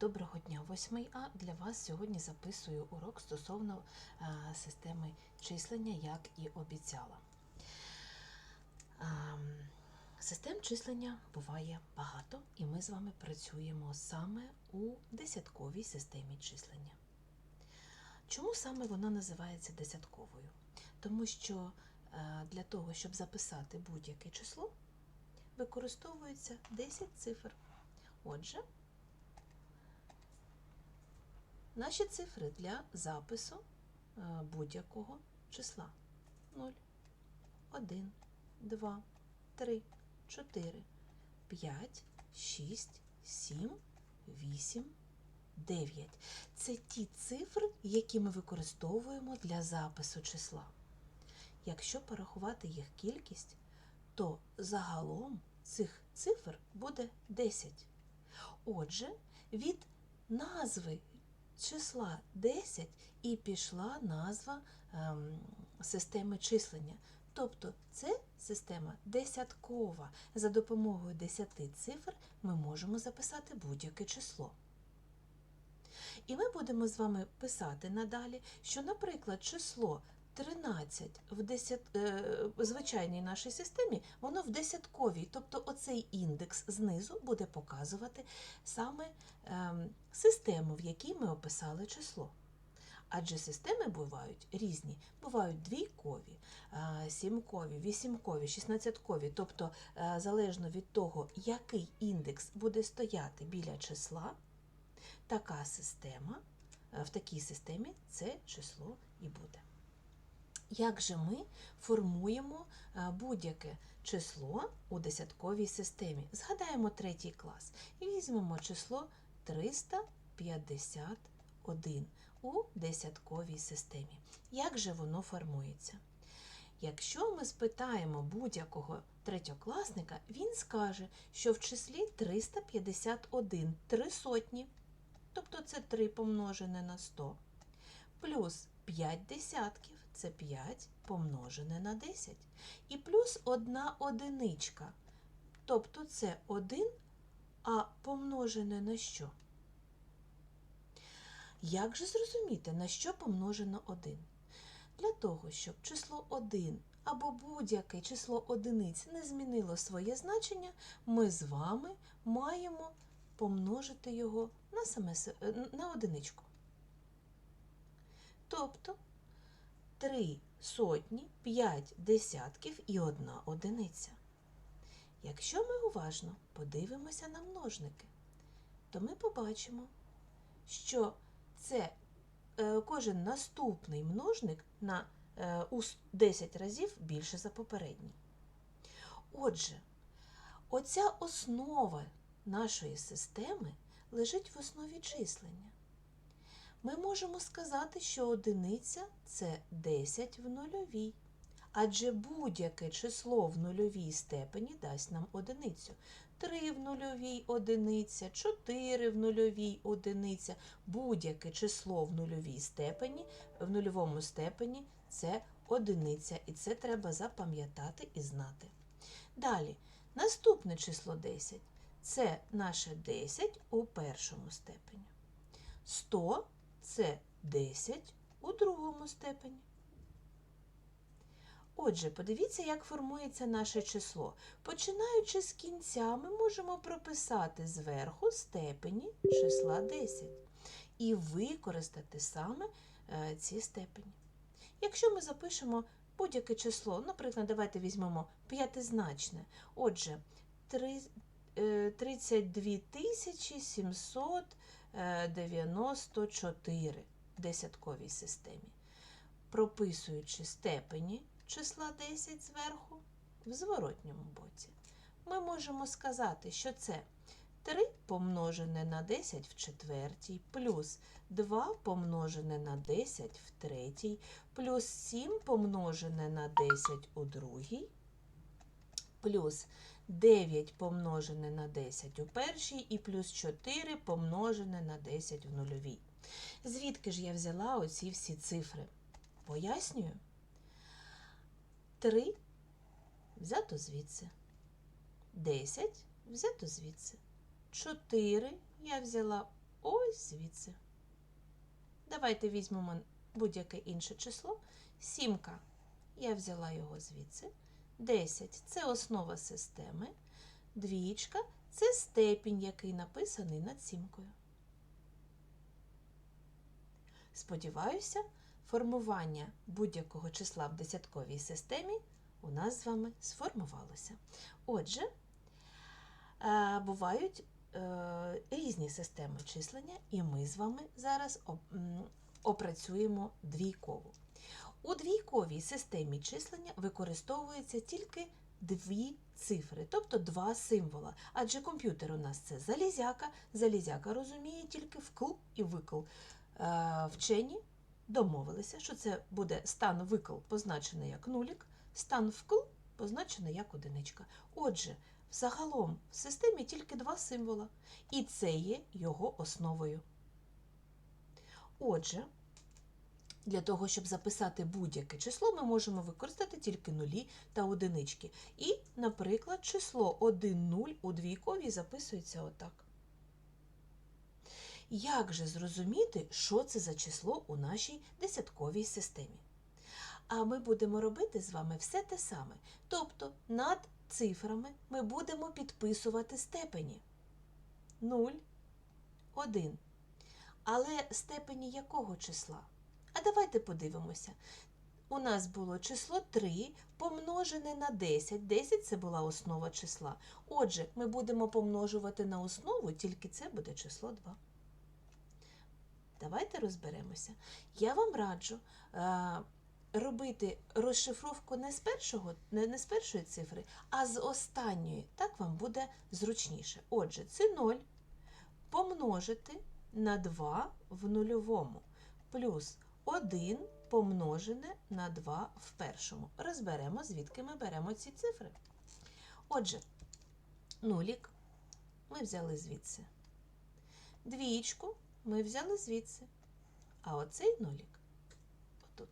Доброго дня, 8 А. Для вас сьогодні записую урок стосовно е, системи числення, як і обіцяла. Ем, Систем числення буває багато, і ми з вами працюємо саме у десятковій системі числення. Чому саме вона називається десятковою? Тому що е, для того, щоб записати будь-яке число, використовується 10 цифр. Отже, Наші цифри для запису е, будь-якого числа 0, 1, 2, 3, 4, 5, 6, 7, 8, 9. Це ті цифри, які ми використовуємо для запису числа. Якщо порахувати їх кількість, то загалом цих цифр буде 10. Отже, від назви числа 10 і пішла назва ем, системи числення. Тобто це система десяткова. За допомогою 10 цифр ми можемо записати будь-яке число. І ми будемо з вами писати надалі, що, наприклад, число 13 в десят, е, звичайній нашій системі, воно в десятковій, тобто оцей індекс знизу буде показувати саме ем, систему, в якій ми описали число. Адже системи бувають різні, бувають двійкові, е, сімкові, вісімкові, шістнадцяткові, тобто е, залежно від того, який індекс буде стояти біля числа, така система, в такій системі це число і буде. Як же ми формуємо е, будь-яке число у десятковій системі? Згадаємо третій клас і візьмемо число 351 у десятковій системі. Як же воно формується? Якщо ми спитаємо будь-якого третьокласника, він скаже, що в числі 351 три сотні, тобто це 3 помножене на 100, плюс 5 десятків це 5 помножене на 10. І плюс одна одиничка. Тобто це 1, а помножене на що? Як же зрозуміти, на що помножено 1? Для того, щоб число 1 або будь-яке число одиниць не змінило своє значення, ми з вами маємо помножити його на, саме, на одиничку. Тобто 3 сотні, 5 десятків і одна одиниця. Якщо ми уважно подивимося на множники, то ми побачимо, що це е, кожен наступний множник на е, у 10 разів більше за попередній. Отже, оця основа нашої системи лежить в основі числення. Ми можемо сказати, що одиниця це 10 в нульовій. Адже будь-яке число в нульовій степені дасть нам одиницю. 3 в нульовій одиниця, 4 в нульовій одиниця. Будь-яке число в нульовій степені, в нульовому степені це одиниця. І це треба запам'ятати і знати. Далі, наступне число 10 це наше 10 у першому степені. 100 це 10 у другому степені. Отже, подивіться, як формується наше число. Починаючи з кінця, ми можемо прописати зверху степені числа 10 і використати саме е, ці степені. Якщо ми запишемо будь-яке число, наприклад, давайте візьмемо п'ятизначне. Отже, 32 700 е, 94 в десятковій системі. Прописуючи степені числа 10 зверху в зворотньому боці, ми можемо сказати, що це 3 помножене на 10 в четвертій, плюс 2 помножене на 10 в третій, плюс 7 помножене на 10 у другій, плюс 9 помножене на 10 у першій і плюс 4 помножене на 10 в нульовій. Звідки ж я взяла оці всі цифри? Пояснюю. 3 взято звідси. 10 взято звідси. 4 я взяла ось звідси. Давайте візьмемо будь-яке інше число. Сімка. Я взяла його звідси. 10 це основа системи. Двічка це степінь, який написаний над сімкою. Сподіваюся, формування будь-якого числа в десятковій системі у нас з вами сформувалося. Отже, е, бувають е, різні системи числення, і ми з вами зараз опрацюємо двійкову. У двійковій системі числення використовується тільки дві цифри, тобто два символа. Адже комп'ютер у нас це залізяка. Залізяка розуміє тільки вкл і викл. Е, Вчені домовилися, що це буде стан викл позначений як нулік, стан вкл позначений як одиничка. Отже, загалом в системі тільки два символа, і це є його основою. Отже, для того, щоб записати будь-яке число, ми можемо використати тільки нулі та одинички. І, наприклад, число 1 0 у двійковій записується отак. Як же зрозуміти, що це за число у нашій десятковій системі? А ми будемо робити з вами все те саме. Тобто над цифрами ми будемо підписувати степені 0, 1. Але степені якого числа? А давайте подивимося. У нас було число 3 помножене на 10. 10 це була основа числа. Отже, ми будемо помножувати на основу, тільки це буде число 2. Давайте розберемося. Я вам раджу е, робити розшифровку не з, першого, не, не з першої цифри, а з останньої. Так вам буде зручніше. Отже, це 0 помножити на 2 в нульовому плюс 1 помножене на 2 в першому. Розберемо, звідки ми беремо ці цифри. Отже, нулік ми взяли звідси. Двічку ми взяли звідси. А оцей нулік отут.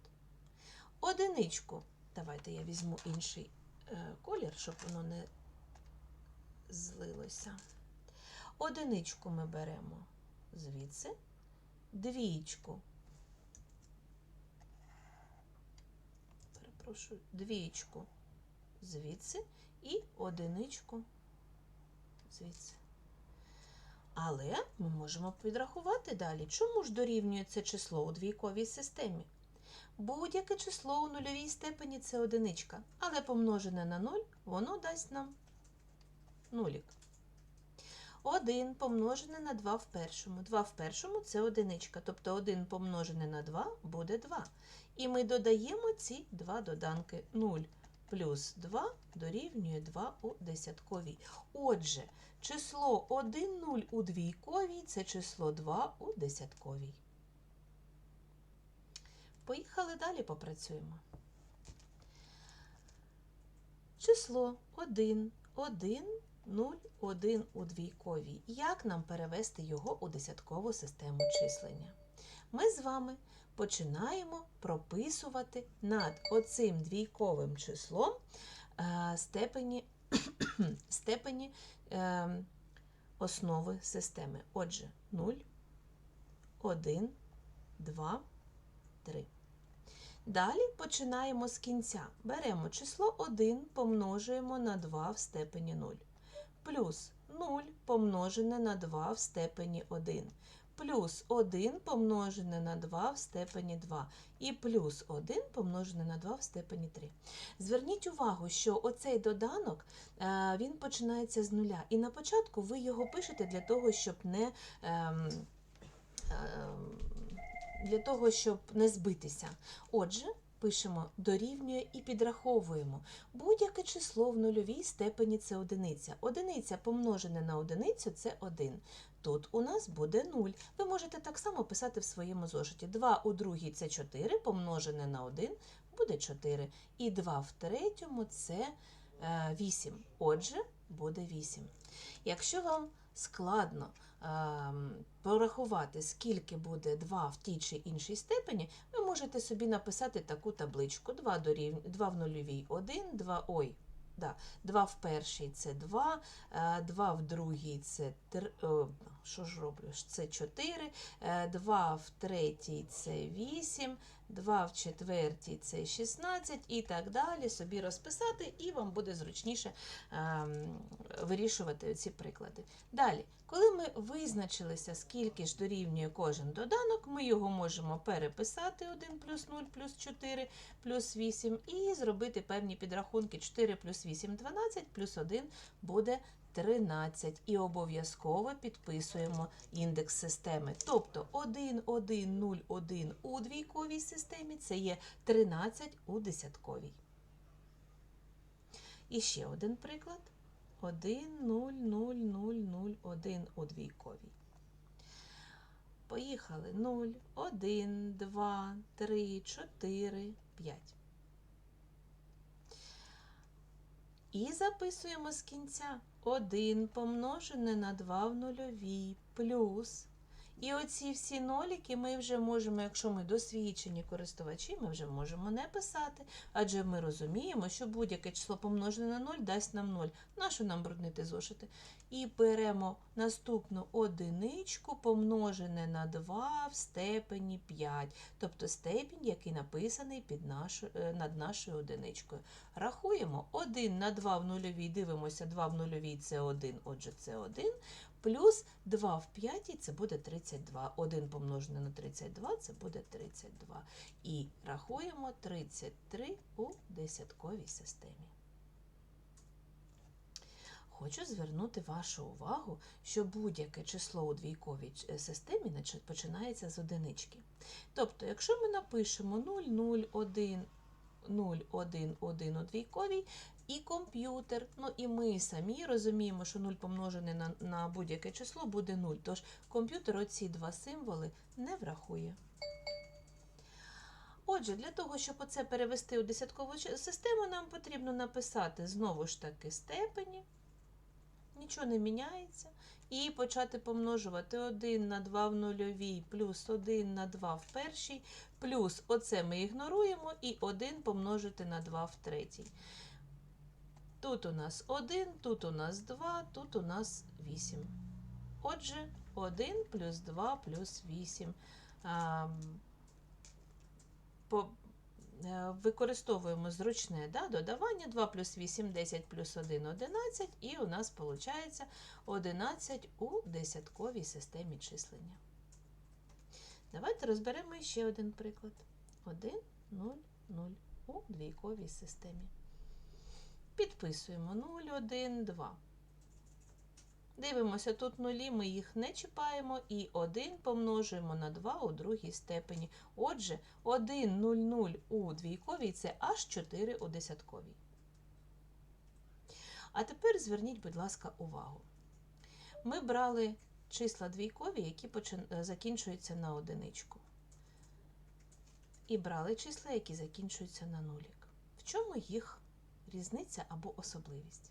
Одиничку. Давайте я візьму інший е, колір, щоб воно не злилося. Одиничку ми беремо звідси, двічку. Перепрошую, двічку звідси і одиничку звідси. Але ми можемо підрахувати далі, чому ж дорівнює це число у двійковій системі. Будь-яке число у нульовій степені це одиничка, але помножене на 0 воно дасть нам нулік. 1 помножене на 2 в першому. 2 в першому це одиничка, тобто 1 помножене на 2 буде 2. І ми додаємо ці два доданки 0 плюс 2 дорівнює 2 у десятковій. Отже, число 1 0 у двійковій це число 2 у десятковій. Поїхали далі попрацюємо. Число 1, 1, 0, 1 у двійковій. Як нам перевести його у десяткову систему числення? Ми з вами починаємо прописувати над оцим двійковим числом е, степені, степені е, основи системи. Отже, 0, 1, 2, 3. Далі починаємо з кінця. Беремо число 1, помножуємо на 2 в степені 0. Плюс 0 помножене на 2 в степені 1. Плюс 1 помножене на 2 в степені 2. І плюс 1 помножене на 2 в степені 3. Зверніть увагу, що оцей доданок е, він починається з нуля. І на початку ви його пишете для того, щоб не. ем, ем, для того, щоб не збитися. Отже, пишемо дорівнює і підраховуємо. Будь-яке число в нульовій степені це одиниця. Одиниця помножене на одиницю це 1. Тут у нас буде 0. Ви можете так само писати в своєму зошиті. 2 у другій це 4, помножене на 1 буде 4. І 2 в третьому це 8. Отже, буде 8. Якщо вам складно ем, порахувати, скільки буде 2 в тій чи іншій степені, ви можете собі написати таку табличку. 2, дорів... 2 в нульовій 1, 2, ой, да, 2 в першій це 2, 2 в другій це 3, що ж роблю? Це 4, 2 в третій це 8, 2 в четвертій це 16 і так далі. Собі розписати, і вам буде зручніше ем, вирішувати ці приклади. Далі, коли ми визначилися, скільки ж дорівнює кожен доданок, ми його можемо переписати 1 плюс 0 плюс 4 плюс 8 і зробити певні підрахунки 4 плюс 8 12 плюс 1 буде 13. І обов'язково підписуємо індекс системи. Тобто 1, 1, 0, 1 у двійковій системі це є 13 у десятковій. І ще один приклад. 1, 0, 0, 0, 0, 1 у двійковій. Поїхали. 0, 1, 2, 3, 4, 5. І записуємо з кінця 1 помножене на 2 в нульовій плюс. І оці всі ноліки ми вже можемо, якщо ми досвідчені користувачі, ми вже можемо не писати, адже ми розуміємо, що будь-яке число помножене на 0 дасть нам 0. Нащо нам бруднити зошити? І беремо наступну одиничку помножене на 2 в степені 5, тобто степінь, який написаний під нашу, е, над нашою одиничкою. Рахуємо 1 на 2 в нульовій, дивимося, 2 в нульовій це 1, отже це 1, плюс 2 в 5 це буде 32. 1 помножене на 32 це буде 32. І рахуємо 33 у десятковій системі. Хочу звернути вашу увагу, що будь-яке число у двійковій системі починається з одинички. Тобто, якщо ми напишемо 0, 0, 1, 0, 1, 1 у двійковій, і комп'ютер, ну і ми самі розуміємо, що 0 помножене на, на будь-яке число буде 0. Тож комп'ютер оці два символи не врахує. Отже, для того, щоб оце перевести у десяткову систему, нам потрібно написати знову ж таки степені, нічого не міняється, і почати помножувати 1 на 2 в нульовій, плюс 1 на 2 в першій, плюс оце ми ігноруємо, і 1 помножити на 2 в третій. Тут у нас 1, тут у нас 2, тут у нас 8. Отже, 1 плюс 2 плюс 8. А, по, е, використовуємо зручне да, додавання 2 плюс 8, 10 плюс 1, 11, і у нас виходить 11 у десятковій системі числення. Давайте розберемо ще один приклад. 1, 0, 0 у двійковій системі. Підписуємо 0, 1, 2. Дивимося, тут нулі, ми їх не чіпаємо, і 1 помножуємо на 2 у другій степені. Отже, 1, 0, 0 у двійковій це аж 4 у десятковій. А тепер зверніть, будь ласка, увагу. Ми брали числа двійкові, які е, закінчуються на одиничку. І брали числа, які закінчуються на нулік. В чому їх різниця або особливість?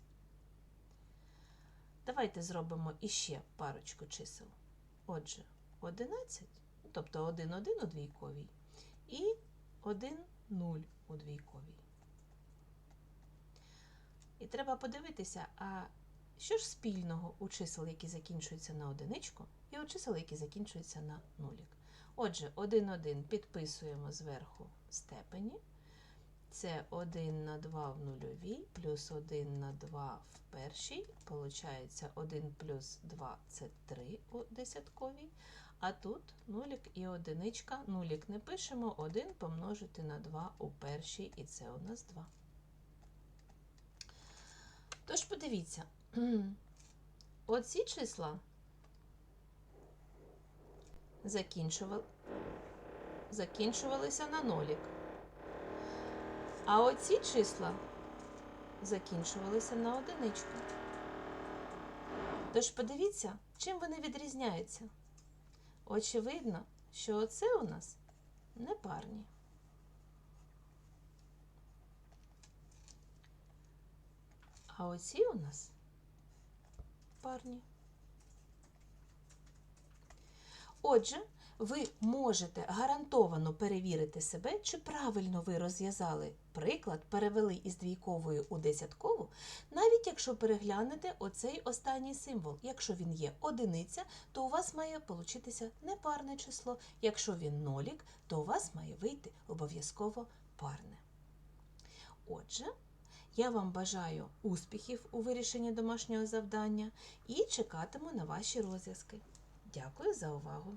Давайте зробимо іще парочку чисел. Отже, 11, ну, тобто 1, 1 у двійковій, і 1, 0 у двійковій. І треба подивитися, а що ж спільного у чисел, які закінчуються на одиничку, і у чисел, які закінчуються на нулік. Отже, 1, 1 підписуємо зверху степені. Це 1 на 2 в нульовій, плюс 1 на 2 в першій. Получається 1 плюс 2 це 3 у десятковій. А тут нулік і одиничка. Нулік не пишемо, 1 помножити на 2 у першій, і це у нас 2. Тож подивіться, оці числа закінчували, закінчувалися на нолік. А оці числа закінчувалися на одиничку. Тож подивіться, чим вони відрізняються. Очевидно, що оце у нас непарні. А оці у нас парні. Отже, ви можете гарантовано перевірити себе, чи правильно ви розв'язали приклад, перевели із двійкової у десяткову, навіть якщо переглянете оцей останній символ. Якщо він є одиниця, то у вас має получитися непарне число. Якщо він нолік, то у вас має вийти обов'язково парне. Отже, я вам бажаю успіхів у вирішенні домашнього завдання і чекатиму на ваші розв'язки. Дякую за увагу!